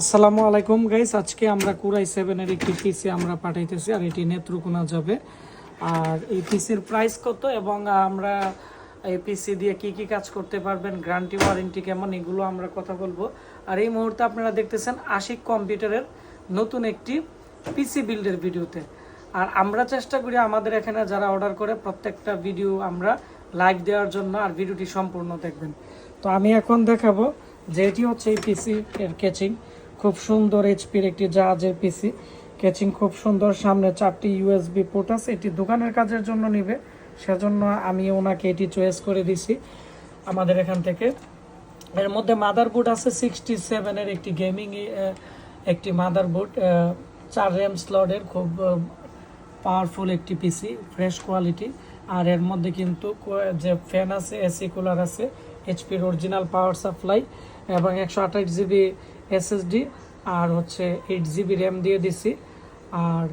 আসসালামু আলাইকুম গাইস আজকে আমরা কুরাই সেভেনের একটি পিসি আমরা পাঠাইতেছি, আর এটি নেত্রকোনা যাবে। আর এই পিসির প্রাইস কত এবং আমরা এই পিসি দিয়ে কি কি কাজ করতে পারবেন গ্যারান্টি ওয়ারেন্টি কেমন, এগুলো আমরা কথা বলব। আর এই মুহূর্তে আপনারা দেখতেছেন আশিক কম্পিউটারের নতুন একটি পিসি বিল্ডের ভিডিওতে। আর আমরা চেষ্টা করি আমাদের এখানে যারা অর্ডার করে, প্রত্যেকটা ভিডিও আমরা লাইক দেওয়ার জন্য আর ভিডিওটি সম্পূর্ণ দেখবেন। তো আমি এখন দেখাবো যে এটি হচ্ছে এই পিসি এর কেচিং খুব সুন্দর এইচপির একটি জাহাজের পিসি কেচিং খুব সুন্দর, সামনে চারটি ইউএসবি পোর্ট আছে, এটি দোকানের কাজের জন্য নিবে, সেজন্য আমি ওনাকে এটি চয়েস করে দিছি আমাদের এখান থেকে। এর মধ্যে মাদারবোর্ড আছে সিক্সটি সেভেনের একটি গেমিং একটি মাদারবোর্ড চার র্যাম স্লটের খুব পাওয়ারফুল একটি পিসি ফ্রেশ কোয়ালিটি আর এর মধ্যে কিন্তু যে ফ্যান আছে এসি কুলার আছে এইচপির অরিজিনাল পাওয়ার সাপ্লাই এবং একশো আঠাশ জিবি এসএসডি আর হচ্ছে এইট জিবি র্যাম দিয়ে দিছি। আর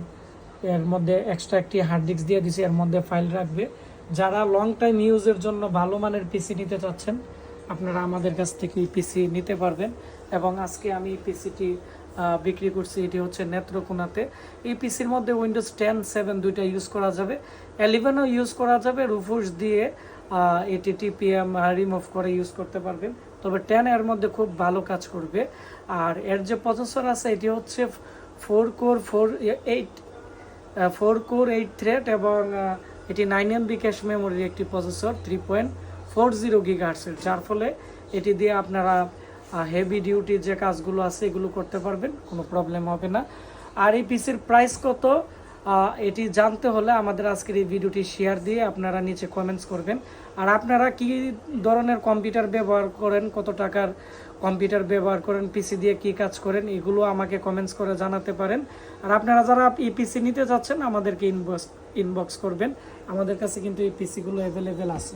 এর মধ্যে এক্সট্রা একটি হার্ড ডিস্ক দিয়ে দিছি, এর মধ্যে ফাইল রাখবে। যারা লং টাইম ইউজের জন্য ভালো মানের পিসি নিতে চাচ্ছেন, আপনারা আমাদের কাছ থেকে পিসি নিতে পারবেন। এবং আজকে আমি পিসিটি বিক্রি করছি, এটি হচ্ছে নেত্রকোনাতে। এই পিসির মধ্যে উইন্ডোজ টেন সেভেন দুইটা ইউজ করা যাবে। এলিভেনও ইউজ করা যাবে রুফুস দিয়ে এটি টিপিএম রিমুভ করে ইউজ করতে পারবেন। তবে টেন এর মধ্যে খুব ভালো কাজ করবে। আর এর যে প্রসেসর আছে, এটি হচ্ছে four core four eight four core eight thread এবং এটি নাইন এমবি ক্যাশ মেমোরির একটি processor three point four zero গিগার্সের যার ফলে এটি দিয়ে আপনারা হেভি ডিউটি যে কাজগুলো আছে, এগুলো করতে পারবেন, কোনো প্রবলেম হবে না। আর এই পিসির প্রাইস কত? এটি জানতে হলে আমাদের আজকের এই ভিডিওটি শেয়ার দিয়ে আপনারা নিচে কমেন্টস করবেন। আর আপনারা কি ধরনের কম্পিউটার ব্যবহার করেন, কত টাকার কম্পিউটার ব্যবহার করেন পিসি দিয়ে কি কাজ করেন, এগুলো আমাকে কমেন্টস করে জানাতে পারেন। আর আপনারা যারা এই পিসি নিতে চাচ্ছেন আমাদেরকে ইনবক্স ইনবক্স করবেন। আমাদের কাছে কিন্তু এই পিসিগুলো অ্যাভেলেবেল আছে।